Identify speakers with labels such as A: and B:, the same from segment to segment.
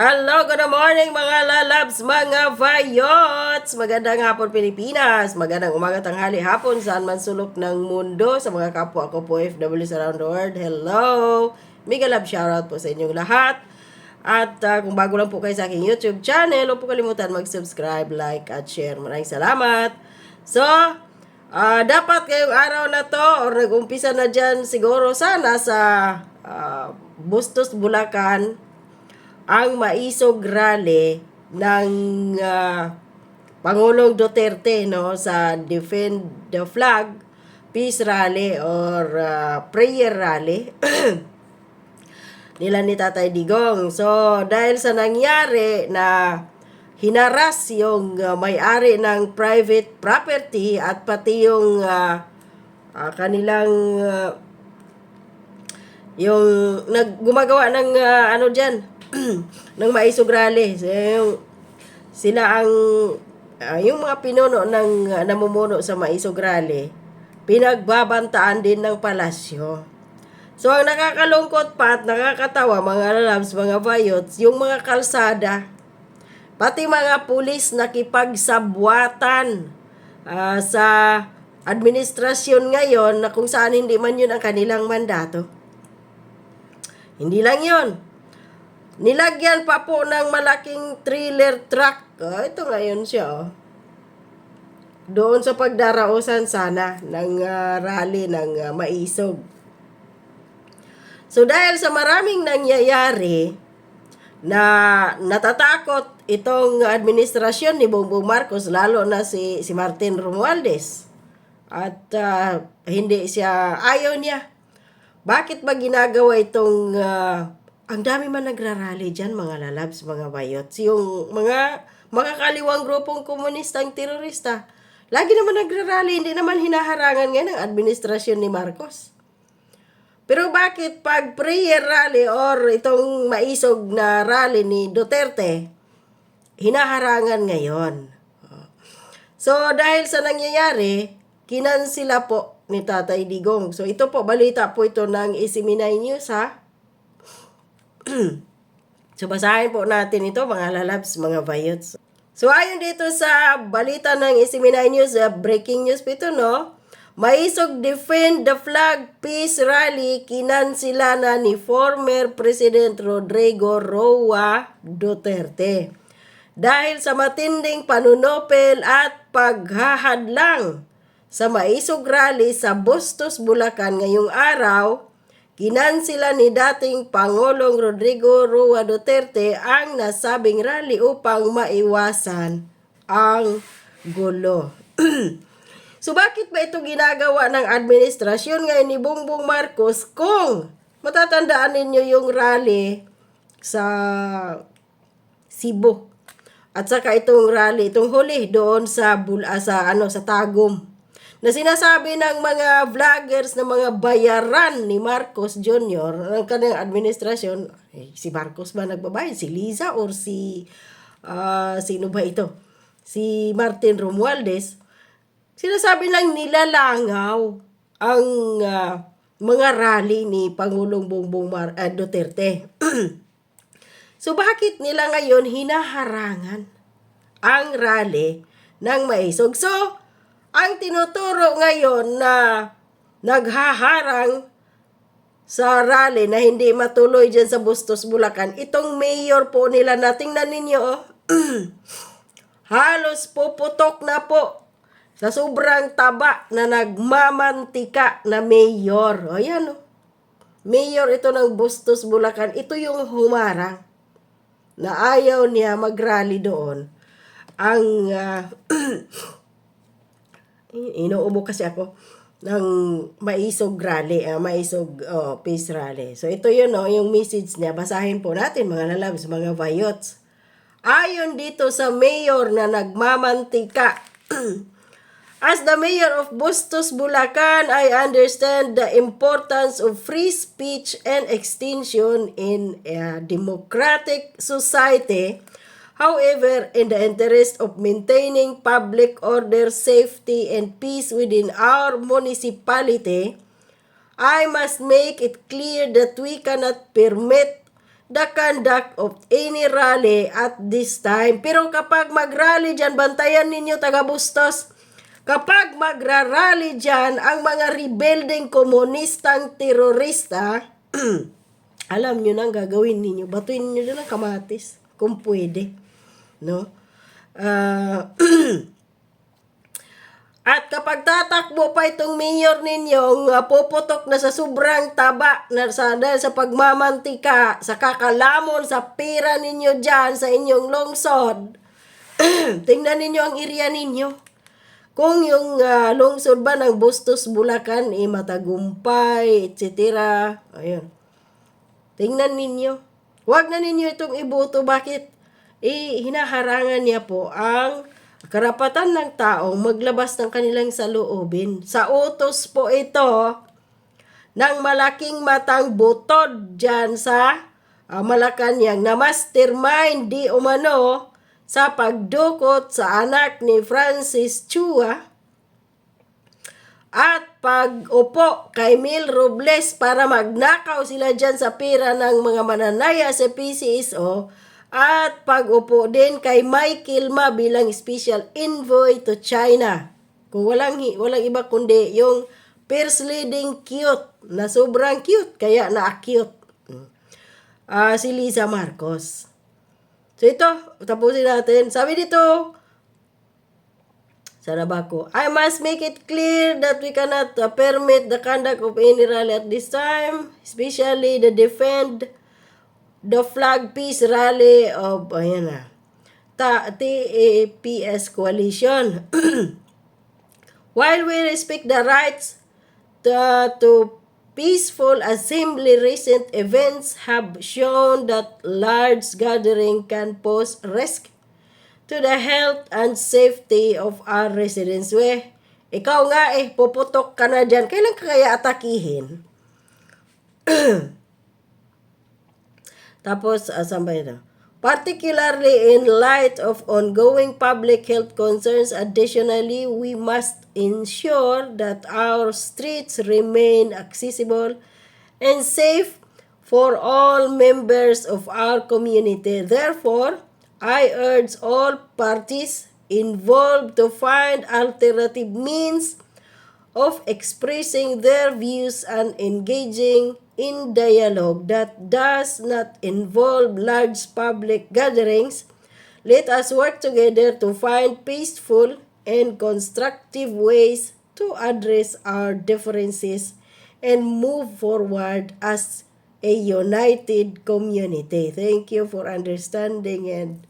A: Hello, good morning mga lalabs, mga vayots! Magandang hapon Pilipinas, magandang umaga tanghali hapon saan man sulok ng mundo sa mga kapwa ko po FWs around the world. Hello! Mega love shoutout po sa inyong lahat. At ah, kung bago lang po kayo sa aking YouTube channel, huwag po kalimutan mag-subscribe, like, at share. Maraming salamat! So, ah, dapat ngayong araw na to, or nag-umpisa na dyan siguro sana sa ah, Bustos, Bulacan, ang maisog rally ng ah, Pangulong Duterte no sa Defend the Flag Peace Rally or ah, Prayer Rally nila ni Tatay Digong. So dahil sa nangyari na hinaras yung ah, may-ari ng private property at pati yung ah, ah, kanilang ah, yung naggumagawa ng ah, ano diyan ng maisog rally. So, sila ang ah, yung mga pinuno ng ah, namumuno sa maisog rally pinagbabantaan din ng palasyo. So ang nakakalungkot pa at nakakatawa mga lalabs, mga vayots, yung mga kalsada, pati mga pulis nakipagsabwatan ah, sa administrasyon ngayon na kung saan hindi man yun ang kanilang mandato. Hindi lang yun. Nilagyan pa po ng malaking trailer truck. Ah, ito ngayon siya, oh. Doon sa pagdarausan sana ng ah, rally ng ah, maisog. So dahil sa maraming nangyayari na natatakot itong administrasyon ni Bongbong Marcos lalo na si si Martin Romualdez at ah, hindi siya ayaw niya bakit ba ginagawa itong ah, ang dami man nagrarally dyan, mga lalabs, mga bayots, yung mga mga kaliwang grupong komunistang terorista. Lagi naman nagrarally, hindi naman hinaharangan ngayon ng administrasyon ni Marcos. Pero bakit pag prayer rally or itong maisog na rally ni Duterte, hinaharangan ngayon? So dahil sa nangyayari, kinansila po ni Tatay Digong. So ito po, balita po ito ng Isiminay News ha. So basahin po natin ito mga lalabs, mga vayots. So ayon dito sa balita ng Isiminay News, uh, breaking news po ito no. Maisog defend the flag peace rally kinansila na ni former President Rodrigo Roa Duterte. Dahil sa matinding panunopel at paghahadlang sa maisog rally sa Bustos, Bulacan ngayong araw, kinansila ni dating Pangulong Rodrigo Rua Duterte ang nasabing rally upang maiwasan ang gulo. so bakit ba ito ginagawa ng administrasyon ngayon ni Bongbong Marcos kung matatandaan ninyo yung rally sa Cebu at saka itong rally, itong huli doon sa Bul ah, sa ano sa Tagum na sinasabi ng mga vloggers na mga bayaran ni Marcos Jr. ng kanyang administrasyon, eh, si Marcos ba nagbabayad? Si Liza or si ah, sino ba ito? Si Martin Romualdez. Sinasabi lang nilalangaw ang ah, mga rally ni Pangulong Bongbong Mar- ah, Duterte. So bakit nila ngayon hinaharangan ang rally ng maisog? So, ang tinuturo ngayon na naghaharang sa rally na hindi matuloy dyan sa Bustos, Bulacan, itong mayor po nila na tingnan ninyo, oh, halos puputok na po sa sobrang taba na nagmamantika na mayor. O yan, oh. Mayor ito ng Bustos, Bulacan. Ito yung humarang na ayaw niya mag-rally doon. Ang uh, inuubo kasi ako ng maisog rally, uh, maisog oh, peace rally. So ito yun no, yung message niya. Basahin po natin mga lalabs, mga vayots. Ayon dito sa mayor na nagmamantika As the mayor of Bustos, Bulacan, I understand the importance of free speech and extension in a democratic society. However, in the interest of maintaining public order, safety, and peace within our municipality, I must make it clear that we cannot permit the conduct of any rally at this time. Pero kapag mag-rally dyan, bantayan ninyo taga Bustos, kapag magra-rally dyan ang mga rebelding komunistang terorista, alam nyo na ang gagawin ninyo. Batuin ninyo dyan ang kamatis, kung pwede. No? Ah... At kapag tatakbo pa itong mayor ninyo, uh, puputok na sa sobrang taba na sa, dahil sa pagmamantika, sa kakalamon, sa pira ninyo dyan, sa inyong lungsod. Tingnan ninyo ang area ninyo. Kung yung ah, lungsod ba ng Bustos, Bulacan, eh, matagumpay, etc. Ayun. Tingnan ninyo. Huwag na ninyo itong iboto. Bakit? Eh, hinaharangan niya po ang karapatan ng tao maglabas ng kanilang saloobin. Sa utos po ito ng malaking matang butod dyan sa uh, Malacanang na mastermind di umano sa pagdukot sa anak ni Francis Chua at pag-upo kay Mil Robles para magnakaw sila dyan sa pira ng mga mananaya sa PCSO at pag-upo din kay Michael Ma bilang special envoy to China. Kung walang, walang iba kundi yung first leading cute na sobrang cute kaya na-cute. Ah, si Lisa Marcos. So ito, tapusin natin. Sabi dito, sana ba ko? I must make it clear that we cannot uh, permit the conduct of any rally at this time, especially the defend the flag peace rally of ayan na ta TAPS coalition. While we respect the rights to, to peaceful assembly recent events have shown that large gathering can pose risk to the health and safety of our residents. We ikaw nga eh puputok ka na dyan. Kailan ka kaya atakihin Tapos, asan ba ito? Particularly in light of ongoing public health concerns, additionally, we must ensure that our streets remain accessible and safe for all members of our community. Therefore, I urge all parties involved to find alternative means of expressing their views and engaging in dialogue that does not involve large public gatherings, let us work together to find peaceful and constructive ways to address our differences and move forward as a united community. Thank you for understanding and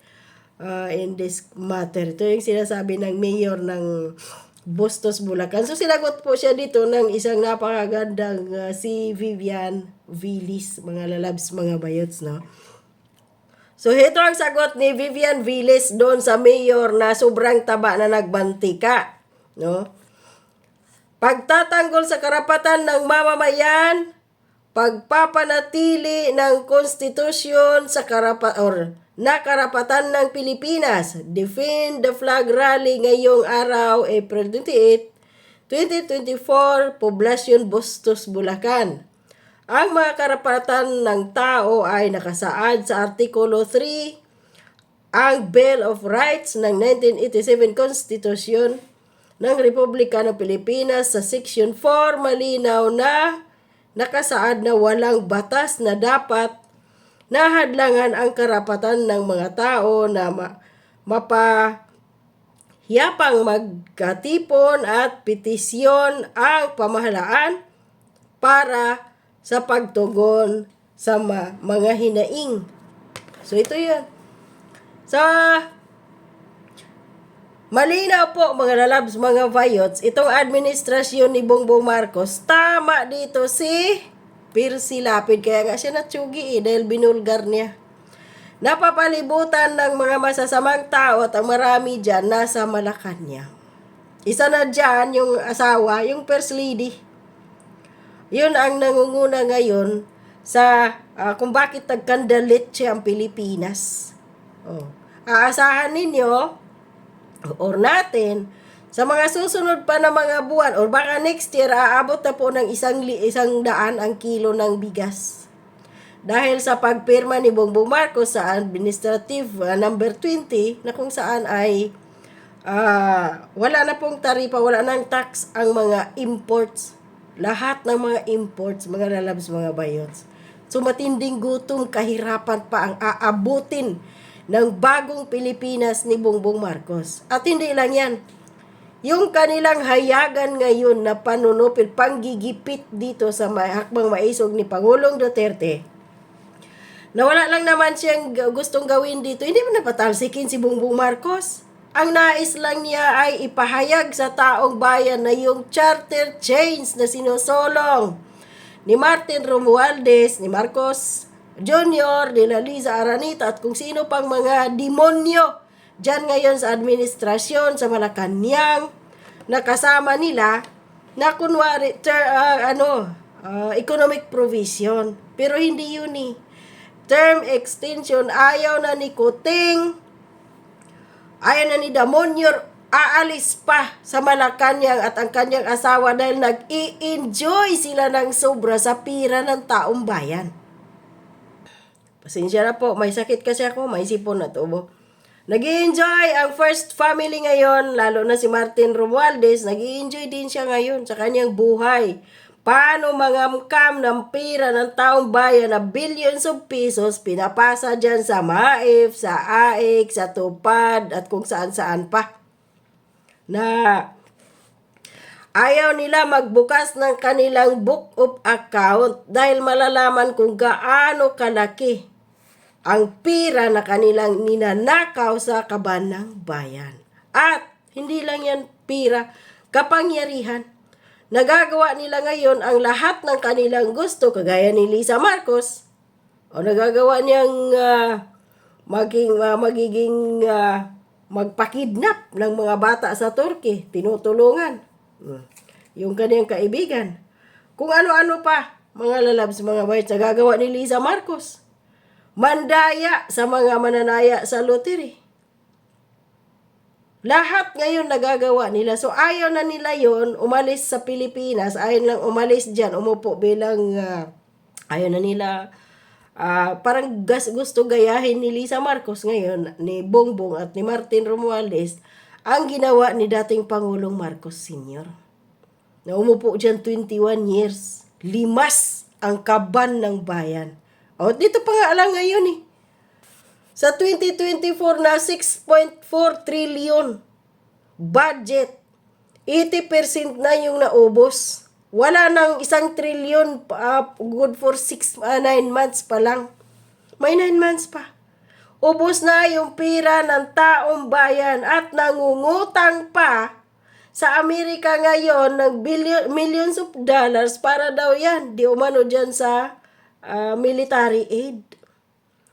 A: uh, in this matter. Ito yung sinasabi ng mayor ng Bustos, Bulacan. So, sinagot po siya dito ng isang napakagandang uh, si Vivian Villis, mga lalabs, mga bayots, no? So, ito ang sagot ni Vivian Villis doon sa mayor na sobrang taba na nagbantika, no? Pagtatanggol sa karapatan ng mamamayan, pagpapanatili ng konstitusyon sa karapat or na karapatan ng Pilipinas. Defend the flag rally ngayong araw, April 28, 2024, Poblasyon Bustos, Bulacan. Ang mga karapatan ng tao ay nakasaad sa Artikulo 3, ang Bill of Rights ng 1987 Constitution ng Republika ng Pilipinas sa Section 4 malinaw na nakasaad na walang batas na dapat nahadlangan ang karapatan ng mga tao na ma- mapa hiyapang magkatipon at petisyon ang pamahalaan para sa pagtugon sa mga hinaing. So ito 'yun. Sa Malinaw po mga lalabs, mga vayots, itong administrasyon ni Bongbong Marcos, tama dito si Percy Lapid. Kaya nga siya natsugi eh, dahil binulgar niya. Napapalibutan ng mga masasamang tao at ang marami dyan nasa Malacanang. Isa na dyan yung asawa, yung first lady. Yun ang nangunguna ngayon sa ah, kung bakit nagkandalit siya ang Pilipinas. Oh. Aasahan ninyo or natin sa mga susunod pa na mga buwan or baka next year aabot na po ng isang, isang daan ang kilo ng bigas. dahil sa pagpirma ni Bongbong Marcos sa administrative uh, number 20 na kung saan ay ah, wala na pong taripa, wala nang tax ang mga imports. Lahat ng mga imports, mga lalabs, mga bayots. So matinding gutom, kahirapan pa ang aabutin ng bagong Pilipinas ni Bongbong Marcos. At hindi lang yan. Yung kanilang hayagan ngayon na panunupil, panggigipit dito sa hakbang maisog ni Pangulong Duterte, na wala lang naman siyang gustong gawin dito, hindi mo napatalsikin si Bongbong Marcos. Ang nais lang niya ay ipahayag sa taong bayan na yung charter chains na sinusolong ni Martin Romualdez, ni Marcos Ni la Liza Aranita at kung sino pang mga demonyo dyan ngayon sa administrasyon sa Malacanang na kasama nila na kunwari ter, ah, ano ah, economic provision pero hindi yun eh term extension ayaw na ni Kuting ayaw na ni Damonyor aalis pa sa Malacanang at ang kanyang asawa dahil nag-i-enjoy sila ng sobra sa pira ng taong bayan. Pasensya na po, may sakit kasi ako, may sipon na tubo. nag enjoy ang first family ngayon, lalo na si Martin Romualdez, nag enjoy din siya ngayon sa kanyang buhay. Paano mangamkam ng pira ng taong bayan na billions of pesos pinapasa dyan sa MAIF, sa AIC, sa TUPAD, at kung saan-saan pa. Na Ayaw nila magbukas ng kanilang book of account dahil malalaman kung gaano kalaki ang pira na kanilang ninanakaw sa kaban ng bayan. At hindi lang yan pira, kapangyarihan. Nagagawa nila ngayon ang lahat ng kanilang gusto kagaya ni Lisa Marcos o nagagawa niyang ah, maging ah, magiging ah, magpakidnap ng mga bata sa Turkey, tinutulungan. Hmm. Yung kanyang kaibigan. Kung ano-ano pa, mga lalabs, mga bayt, nagagawa ni Lisa Marcos. Mandaya sa mga mananaya sa lottery. Lahat ngayon nagagawa nila. So ayaw na nila yon umalis sa Pilipinas. Ayaw lang umalis dyan, umupo bilang ah, ayaw na nila ah, parang gas, gusto gayahin ni Lisa Marcos ngayon, ni Bongbong at ni Martin Romualdez, ang ginawa ni dating Pangulong Marcos Sr. Na umupo dyan 21 years. Limas ang kaban ng bayan. O, dito pa nga lang ngayon eh. Sa 2024 na 6.4 trillion budget. 80% na yung naubos. Wala nang isang trillion uh, good for 6 9 months pa lang. May 9 months pa. Ubos na yung pira ng taong bayan at nangungutang pa sa Amerika ngayon ng billion, millions of dollars para daw yan. Di umano dyan sa ah, military aid.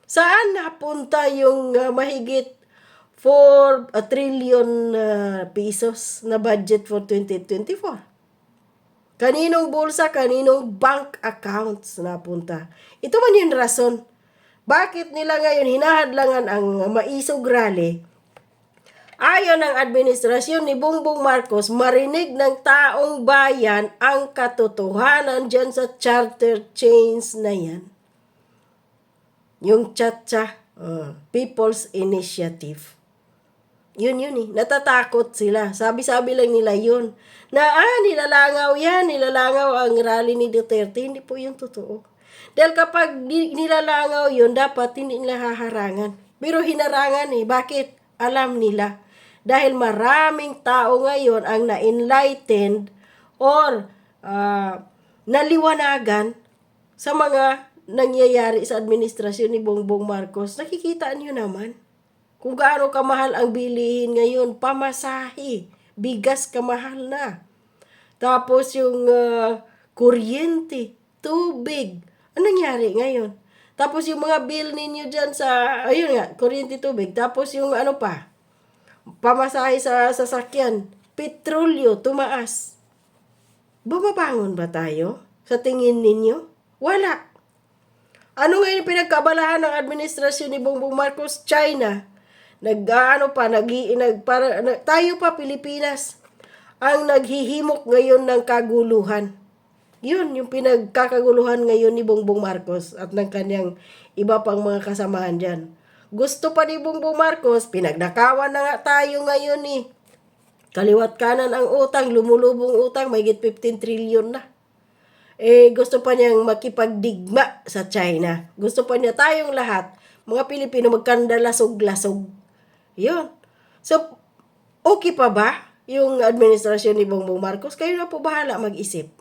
A: Saan napunta yung ah, mahigit 4 a trillion ah, pesos na budget for 2024? Kaninong bulsa, kaninong bank accounts napunta? Ito man yung rason. Bakit nila ngayon hinahadlangan ang maisog rally? Ayon ng administrasyon ni Bongbong Marcos, marinig ng taong bayan ang katotohanan dyan sa charter chains na yan. Yung Chacha uh, People's Initiative. Yun yun eh. Natatakot sila. Sabi-sabi lang nila yun. Na ah, nilalangaw yan. Nilalangaw ang rally ni Duterte. Hindi po yung totoo. Dahil kapag nilalangaw yun, dapat hindi nila haharangan. Pero hinarangan eh. Bakit? Alam nila. Dahil maraming tao ngayon ang na-enlightened or ah, naliwanagan sa mga nangyayari sa administrasyon ni Bongbong Marcos. Nakikita niyo naman kung gaano kamahal ang bilihin ngayon, pamasahe, bigas kamahal na. Tapos yung ah, kuryente, tubig. Ano nangyari ngayon? Tapos yung mga bill ninyo dyan sa, ayun nga, kuryente, tubig. Tapos yung ano pa, pamasahe sa sasakyan, petrolyo, tumaas. Bumabangon ba tayo? Sa tingin ninyo? Wala. Ano ngayon pinagkabalahan ng administrasyon ni Bongbong Marcos? China. Nag, ano pa, nag, nag, para, na- tayo pa, Pilipinas, ang naghihimok ngayon ng kaguluhan. Yun, yung pinagkakaguluhan ngayon ni Bongbong Marcos at ng kanyang iba pang mga kasamahan dyan. Gusto pa ni Bongbong Marcos, pinagnakawan na nga tayo ngayon eh. Kaliwat kanan ang utang, lumulubong utang, may 15 trillion na. Eh, gusto pa niyang makipagdigma sa China. Gusto pa niya tayong lahat, mga Pilipino, magkandalasog-lasog. Yun. So, okay pa ba yung administrasyon ni Bongbong Marcos? Kayo na po bahala mag-isip.